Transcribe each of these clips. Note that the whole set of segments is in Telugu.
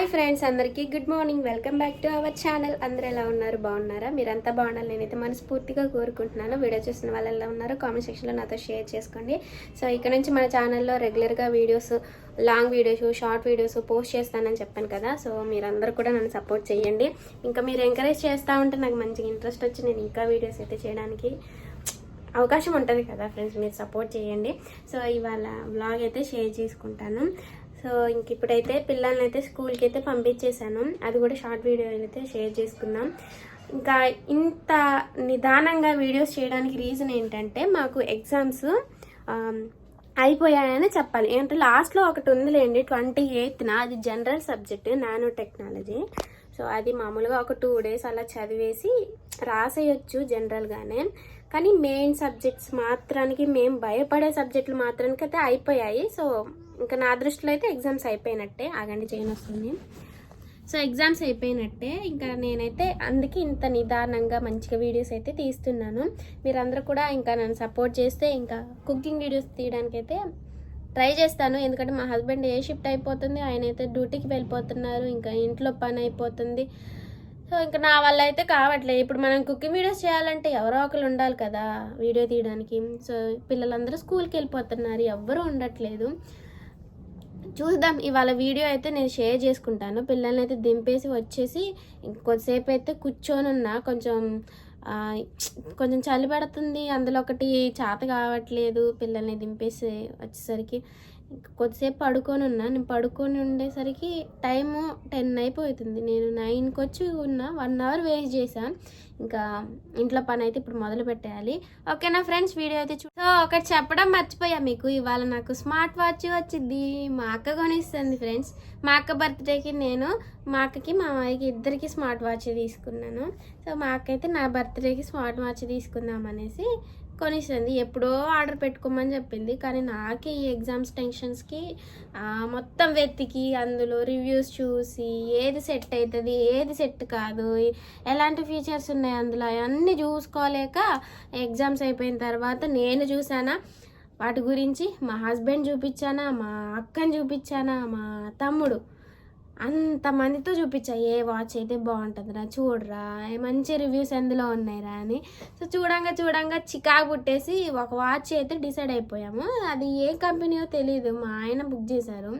హాయ్ ఫ్రెండ్స్ అందరికీ good morning. Welcome back to our channel. అందరూ ఎలా ఉన్నారు? బాగున్నారా? మీరంతా బాగున్నారు నేనైతే మనస్ఫూర్తిగా కోరుకుంటున్నాను. వీడియో చూసిన వాళ్ళు ఎలా ఉన్నారో కామెంట్ సెక్షన్లో నాతో షేర్ చేసుకోండి. సో ఇక్కడ నుంచి మన ఛానల్లో రెగ్యులర్గా videos long videos short videos post చేస్తానని చెప్పాను కదా. సో మీరందరూ కూడా నన్ను సపోర్ట్ చేయండి. ఇంకా మీరు ఎంకరేజ్ చేస్తూ ఉంటే నాకు మంచిగా ఇంట్రెస్ట్ వచ్చి నేను ఇంకా వీడియోస్ అయితే చేయడానికి అవకాశం ఉంటుంది కదా ఫ్రెండ్స్ మీరు సపోర్ట్ చేయండి. సో ఇవాళ వ్లాగ్ అయితే షేర్ చేసుకుంటాను. సో ఇంక ఇప్పుడైతే పిల్లల్ని అయితే స్కూల్కి అయితే పంపించేశాను. అది కూడా షార్ట్ వీడియో అయితే షేర్ చేసుకున్నాం ఇంకా ఇంత నిదానంగా వీడియోస్ చేయడానికి రీజన్ ఏంటంటే మాకు ఎగ్జామ్స్ అయిపోయాయని చెప్పాలి. ఏంటంటే లాస్ట్లో ఒకటి ఉందిలేండి ట్వంటీ ఎయిత్న అది general subject nano technology. So అది మామూలుగా ఒక టూ డేస్ అలా చదివేసి రాసేయచ్చు జనరల్గానే. కానీ మెయిన్ సబ్జెక్ట్స్ మాత్రానికి మేము భయపడే సబ్జెక్టులు మాత్రానికి అయితే అయిపోయాయి. సో ఇంకా నా దృష్టిలో అయితే ఎగ్జామ్స్ అయిపోయినట్టే ఆగండి చేయని వస్తుంది. సో ఎగ్జామ్స్ అయిపోయినట్టే ఇంకా నేనైతే అందుకే ఇంత నిదానంగా మంచిగా వీడియోస్ అయితే తీస్తున్నాను. మీరందరూ కూడా ఇంకా నన్ను సపోర్ట్ చేస్తే ఇంకా కుకింగ్ వీడియోస్ తీయడానికి అయితే ట్రై చేస్తాను. ఎందుకంటే మా హస్బెండ్ ఏ షిఫ్ట్ అయిపోతుంది ఆయన అయితే డ్యూటీకి వెళ్ళిపోతున్నారు ఇంకా ఇంట్లో పని అయిపోతుంది. సో ఇంకా నా వల్ల అయితే కావట్లేదు ఇప్పుడు మనం కుకింగ్ వీడియోస్ చేయాలంటే ఎవరో ఒకరు ఉండాలి కదా వీడియో తీయడానికి. సో పిల్లలందరూ స్కూల్కి వెళ్ళిపోతున్నారు ఎవ్వరూ ఉండట్లేదు. చూద్దాం. ఇవాళ వీడియో అయితే నేను షేర్ చేసుకుంటాను. పిల్లల్ని అయితే దింపేసి వచ్చేసి కొద్దిసేపు అయితే కూర్చొని ఉన్నా కొంచెం కొంచెం చలి పడుతుంది. అందులో ఒకటి చేత కావట్లేదు. పిల్లల్ని దింపేసి వచ్చేసరికి. కొద్దిసేపు పడుకొని ఉన్నా నేను పడుకొని ఉండేసరికి టైము టెన్ అయిపోతుంది. నేను నైన్కి వచ్చి ఉన్నా. వన్ అవర్ వేస్ట్ చేశాను ఇంకా ఇంట్లో పని అయితే ఇప్పుడు మొదలు పెట్టేయాలి. ఓకేనా ఫ్రెండ్స్ వీడియో అయితే చూ సో ఒకటి చెప్పడం మర్చిపోయా మీకు. ఇవాళ నాకు స్మార్ట్ వాచ్ వచ్చింది. మా అక్క కొనిస్తుంది ఫ్రెండ్స్. మా అక్క బర్త్డేకి నేను మా అక్కకి మా అమ్మాయికి ఇద్దరికి స్మార్ట్ వాచ్ తీసుకున్నాను. సో మా అక్క అయితే నా బర్త్డేకి స్మార్ట్ వాచ్ తీసుకుందాం అనేసి కొనిస్తుంది ఎప్పుడో ఆర్డర్ పెట్టుకోమని చెప్పింది. కానీ నాకే ఈ ఎగ్జామ్స్ టెన్షన్స్కి మొత్తం వెతికి అందులో రివ్యూస్ చూసి ఏది సెట్ అవుతుంది ఏది సెట్ కాదు ఎలాంటి ఫీచర్స్ ఉన్నాయి అందులో అవన్నీ చూసుకోలేక ఎగ్జామ్స్ అయిపోయిన తర్వాత నేను చూసానా వాటి గురించి మా హస్బెండ్ చూపించానా మా అక్కని చూపించానా మా తమ్ముడు. అంతమందితో చూపించా. ఏ వాచ్ అయితే బాగుంటుందిరా చూడరా ఏ మంచి రివ్యూస్ ఎందులో ఉన్నాయిరా అని. సో చూడంగా చూడంగా చికాకు పుట్టేసి ఒక వాచ్ అయితే డిసైడ్ అయిపోయాము. అది ఏ కంపెనీయో తెలియదు మా ఆయన బుక్ చేశారు.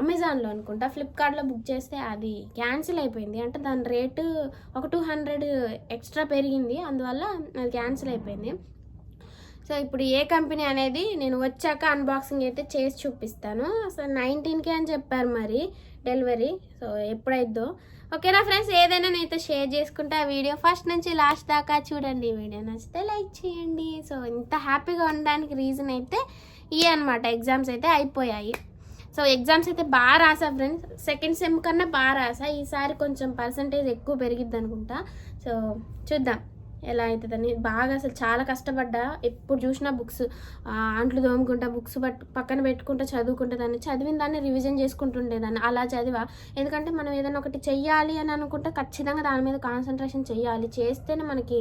అమెజాన్లో అనుకుంటా ఫ్లిప్కార్ట్లో బుక్ చేస్తే అది క్యాన్సిల్ అయిపోయింది. అంటే దాని రేటు ఒక టూ హండ్రెడ్ ఎక్స్ట్రా పెరిగింది అందువల్ల అది క్యాన్సిల్ అయిపోయింది. సో ఇప్పుడు ఏ కంపెనీ అనేది నేను వచ్చాక అన్బాక్సింగ్ అయితే చేసి చూపిస్తాను. అసలు నైన్టీన్కే అని చెప్పారు మరి. డెలివరీ. సో ఎప్పుడైద్దో. ఓకేనా ఫ్రెండ్స్? ఏదైనా నేనైతే షేర్ చేసుకుంటా ఆ వీడియో ఫస్ట్ నుంచి లాస్ట్ దాకా చూడండి. వీడియో నచ్చితే లైక్ చేయండి. సో ఇంత హ్యాపీగా ఉండడానికి రీజన్ అయితే ఇవే అనమాట ఎగ్జామ్స్ అయితే అయిపోయాయి. సో ఎగ్జామ్స్ అయితే బాగా రాసా ఫ్రెండ్స్. సెకండ్ సెమ్ కన్నా బాగా రాసా. ఈసారి కొంచెం పర్సంటేజ్ ఎక్కువ పెరిగిద్ది అనుకుంటా. సో చూద్దాం. ఎలా అవుతుందని. బాగా అసలు చాలా కష్టపడ్డా. ఎప్పుడు చూసినా బుక్స్ అంట్లు తోముకుంటా బుక్స్ పట్ పక్కన పెట్టుకుంటా చదువుకుంటా దాన్ని. చదివిన దాన్ని రివిజన్ చేసుకుంటుండేదాన్ని. అలా చదివా. ఎందుకంటే మనం ఏదైనా ఒకటి చెయ్యాలి అని అనుకుంటే ఖచ్చితంగా దాని మీద కాన్సన్ట్రేషన్ చేయాలి చేస్తేనే మనకి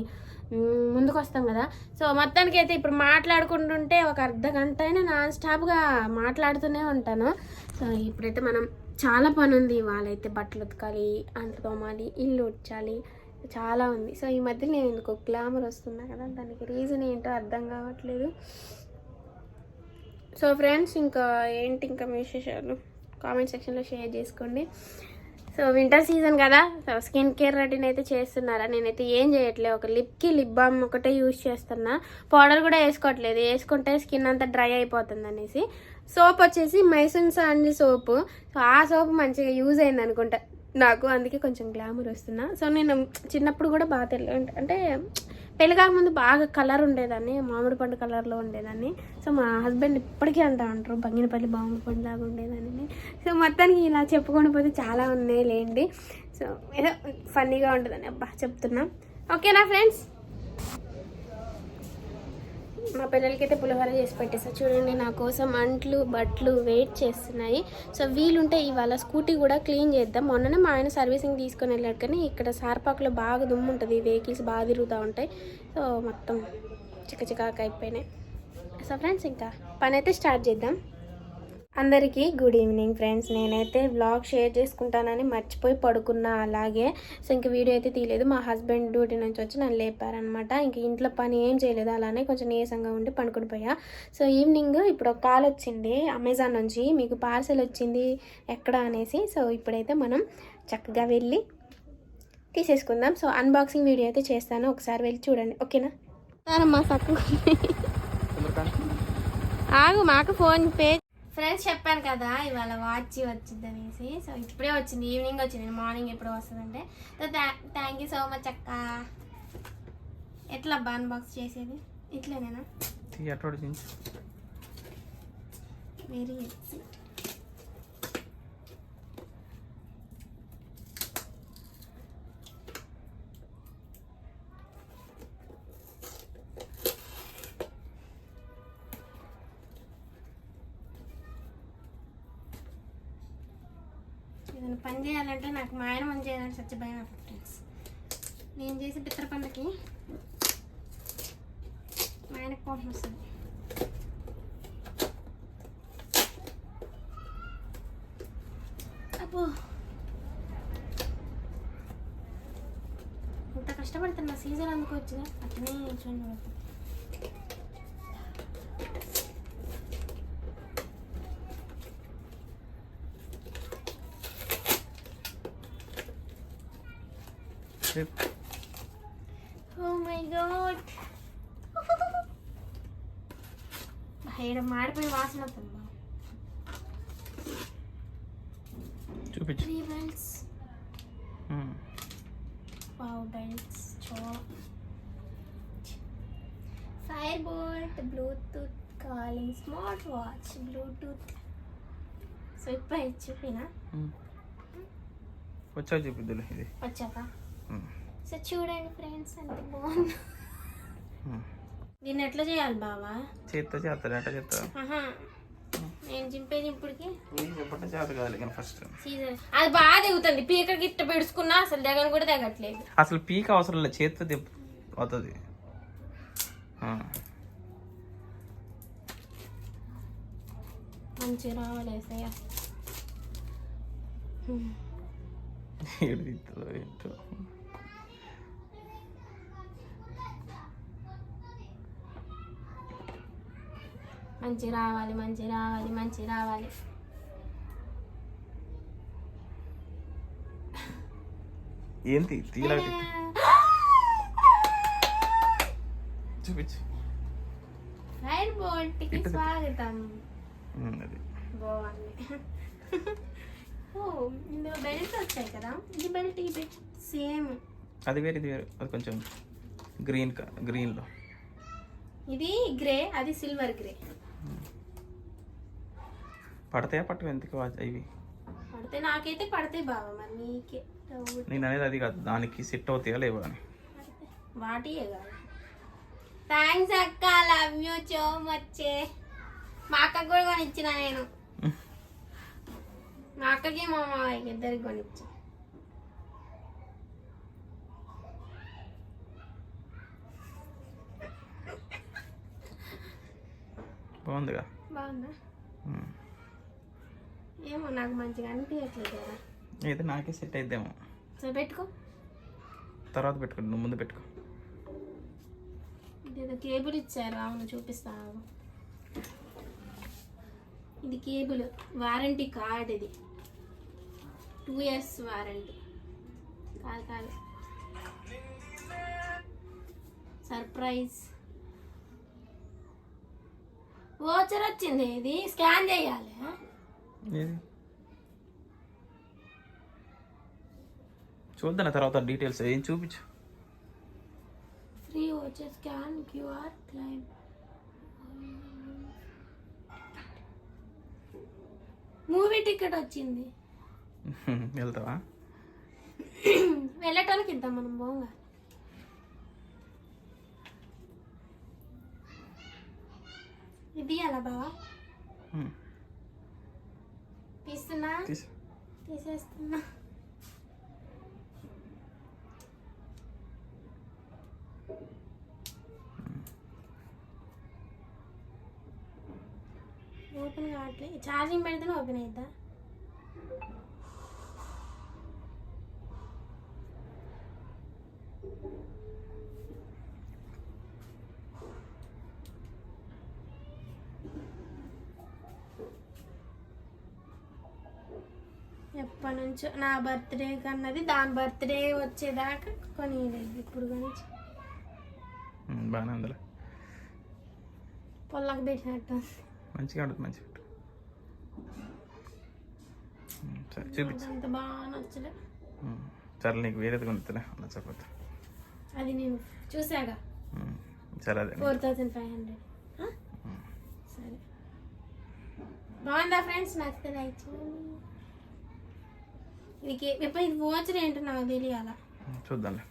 ముందుకు వస్తాం కదా. సో మొత్తానికి అయితే ఇప్పుడు మాట్లాడుకుంటుంటే ఒక అర్ధ గంట అయినా నాన్ స్టాప్గా మాట్లాడుతూనే ఉంటాను. సో ఇప్పుడైతే మనం చాలా పని ఉంది వాళ్ళైతే బట్టలు ఉతకాలి అంట్లు తోమాలి ఇల్లు ఉడ్చాలి. చాలా ఉంది. సో ఈ మధ్య నేను ఎందుకు గ్లామర్ వస్తున్నా కదా దానికి రీజన్ ఏంటో అర్థం కావట్లేదు. సో ఫ్రెండ్స్ ఇంకా ఏంటి ఇంకా విశేషాలు? కామెంట్ సెక్షన్లో షేర్ చేసుకోండి. సో వింటర్ సీజన్ కదా సో స్కిన్ కేర్ రొటీన్ అయితే చేస్తున్నారా? నేనైతే ఏం చేయట్లేదు ఒక లిప్కి లిప్ బామ్ ఒకటే యూజ్ చేస్తున్నా. పౌడర్ కూడా వేసుకోవట్లేదు. వేసుకుంటే స్కిన్ అంతా డ్రై అయిపోతుంది అనేసి. సోప్ వచ్చేసి మైసూన్ సాండి సోపు. సో ఆ సోప్ మంచిగా యూజ్ అయింది అనుకుంటా నాకు అందుకే కొంచెం గ్లామర్ వస్తున్నా. సో నేను చిన్నప్పుడు కూడా బాగా తెల్ల అంటే పెళ్ళి కాకముందు బాగా కలర్ ఉండేదాన్ని. మామిడి పండు కలర్లో ఉండేదాన్ని. సో మా హస్బెండ్ ఇప్పటికీ అంటా ఉంటారు బంగినపల్లి మామిడి పండు లాగా ఉండేదాన్ని. సో మొత్తానికి ఇలా చెప్పుకొని పోతే చాలా ఉన్నాయి లేండి. సో ఏదో ఫన్నీగా ఉంటుందని అబ్బా చెప్తున్నా. ఓకేనా ఫ్రెండ్స్ మా పిల్లలకి అయితే పులిహోర చేసి పెట్టేసా. చూడండి నా కోసం అంట్లు బట్టలు వెయిట్ చేస్తున్నాయి. సో వీలుంటే ఇవాళ స్కూటీ కూడా క్లీన్ చేద్దాం. మొన్ననే మా ఆయన సర్వీసింగ్ తీసుకొని వెళ్ళాడు కానీ ఇక్కడ సార్పాకులో బాగా దుమ్ము ఉంటుంది. వెహికల్స్ బాగా తిరుగుతూ ఉంటాయి. సో మొత్తం చిక్క చికాకు అయిపోయినాయి. సో ఫ్రెండ్స్ ఇంకా పని అయితే స్టార్ట్ చేద్దాం. అందరికీ గుడ్ ఈవినింగ్ ఫ్రెండ్స్. నేనైతే వ్లాగ్ షేర్ చేసుకుంటానని మర్చిపోయి పడుకున్నా అలాగే. సో ఇంక వీడియో అయితే తీయలేదు. మా హస్బెండ్ డ్యూటీ నుంచి వచ్చి నన్ను లేపారనమాట ఇంక ఇంట్లో పని ఏం చేయలేదు. అలానే కొంచెం నీరసంగా ఉండి పడుకుని పోయా. సో ఈవినింగ్ ఇప్పుడు ఒక కాల్ వచ్చింది అమెజాన్ నుంచి. మీకు పార్సెల్ వచ్చింది ఎక్కడ అనేసి. సో ఇప్పుడైతే మనం చక్కగా వెళ్ళి తీసేసుకుందాం. సో అన్బాక్సింగ్ వీడియో అయితే చేస్తాను. ఒకసారి వెళ్ళి చూడండి. ఓకేనా? మా సక్కు ఆగు మాకు ఫోన్ పే ఫ్రెండ్స్ చెప్పాను కదా ఇవాళ వాచ్ వచ్చింది అనేసి. సో ఇప్పుడే వచ్చింది ఈవినింగ్ వచ్చింది మార్నింగ్ ఎప్పుడు వస్తుందంటే. So thank you so much అక్క. ఎట్లా అబ్బా అన్బాక్స్ చేసేది? ఇట్లేనేనా వెరీ ఏదైనా పని చేయాలంటే నాకు మా ఆయన పని చేయాలని సత్య భయం నాకు ఫ్రెండ్స్ నేను చేసే పిత్ర పండుకి మా ఆయనకు కోపం వస్తుంది. అబ్బో. ఇంత కష్టపడుతున్నా సీజన్ అందుకోవచ్చుగా అట్లనే చూడండి పడుతుంది ఓ మై గాడ్ ఇక్కడ మాడిపోయి వాసన. చూపించు త్రీ బెల్ట్స్. వావ్ బెల్ట్స్ చో Fire Boltt bluetooth calling smart watch bluetooth so ఇప్పుడు చూపినా. వచ్చా చూపిద్దులే ఇది వచ్చాక. సో చూడండి ఫ్రెండ్స్ ఎంత బాగుంది. దీన్ని ఎట్లా చేయాలి బావా? చేత్తో చేస్తారు ఎట్ట చేస్తారు ఆహా. నేను చింపేది ఇప్పటికి. నీకు చెప్పండి చేత కాదు కానీ ఫస్ట్ అది బాగా దిగుతుంది పీక గిట్ట పెడుచుకున్నా అసలు దగ్గర కూడా తగ్గట్లేదు అసలు పీక్ అవసరం లేదు చేత్తో అవుతుంది. మంచిగా రావాలి ఏసయ్య ఏంటో. మంచి రావాలి మంచి రావాలి మంచి రావాలి. ఏంటి తీలా చూపించు. బోల్ట్కి ఇటు. స్వాగతం. అది. బాగుంది. ఓ ఇందులో బెల్ట్ వచ్చాయి కదా. ఇది బెల్ట్ ఈ బెల్ట్ సేమ్ అది వేరు ఇది వేరు. అది కొంచెం గ్రీన్ గ్రీన్లో ఇది గ్రే అది సిల్వర్ గ్రే పడతాయా పట్టవు ఎందుకు ఇవి పడితే నాకైతే పడతాయి బాబా మరి నీకే. నేను అనేది అది కాదు దానికి సెట్ అవుతాయా లేవా అని. వాటియే కాదు. థ్యాంక్స్ అక్క లవ్ యూ సో మచ్ మా అక్కకి కూడా కొనిచ్చిన నేను. మా అక్కకి మా మామయ్యకి ఇద్దరికి కొనిచ్చా బాగుందిగా? బాగుందా. ఏమో నాకు మంచిగా అనిపించట్లేదు కదా. అయితే నాకే సెట్ అయిద్దేమో. సో పెట్టుకో. తర్వాత పెట్టుకో నువ్వు ముందు పెట్టుకో. ఇదేదో కేబుల్ ఇచ్చారు అవును చూపిస్తా ఆగు. ఇది కేబుల్ వారంటీ కార్డ్ ఇది. Two years warranty. కాదు కాదు. సర్ప్రైజ్. ఓచర్ వచ్చింది ఇది స్కాన్ చేయాలి చూద్దాం తర్వాత డీటెయిల్స్ ఏం చూపించు. Free voucher scan QR claim movie ticket వచ్చింది. వెళ్తావా? వెళ్ళటానికి ఇద్దాం మనం పోగా ఇది అలా బావా. తీస్తున్నా తీసు తీసేస్తున్నా ఓపెన్ కావట్లేదు ఛార్జింగ్ పెడితేనే ఓపెన్ అవుతా ఎప్పటి నుంచో నా బర్త్డే కన్నది దాని బర్త్డే వచ్చేదాకా కొనియలేదు ఇప్పుడు గురించి బాగానే ఉందిలే. పొల్లకి పెట్టినట్టు. మంచిగా ఉంటుంది మంచిగా సరే చూపించు. అంత బాగా నచ్చలే. సరే నీకు వేరేది కొనుక్కులే నచ్చకపోతే అది నేను చూసాగా. సరే అదే. Four thousand five hundred. సరే. బాగుందా ఫ్రెండ్స్? నచ్చితే లైక్ చేయండి. ఇది కే- ఎప్పుడు ఇది వాచర్ ఏంటో నాకు తెలియాలా? ఉమ్, చూద్దాంలే.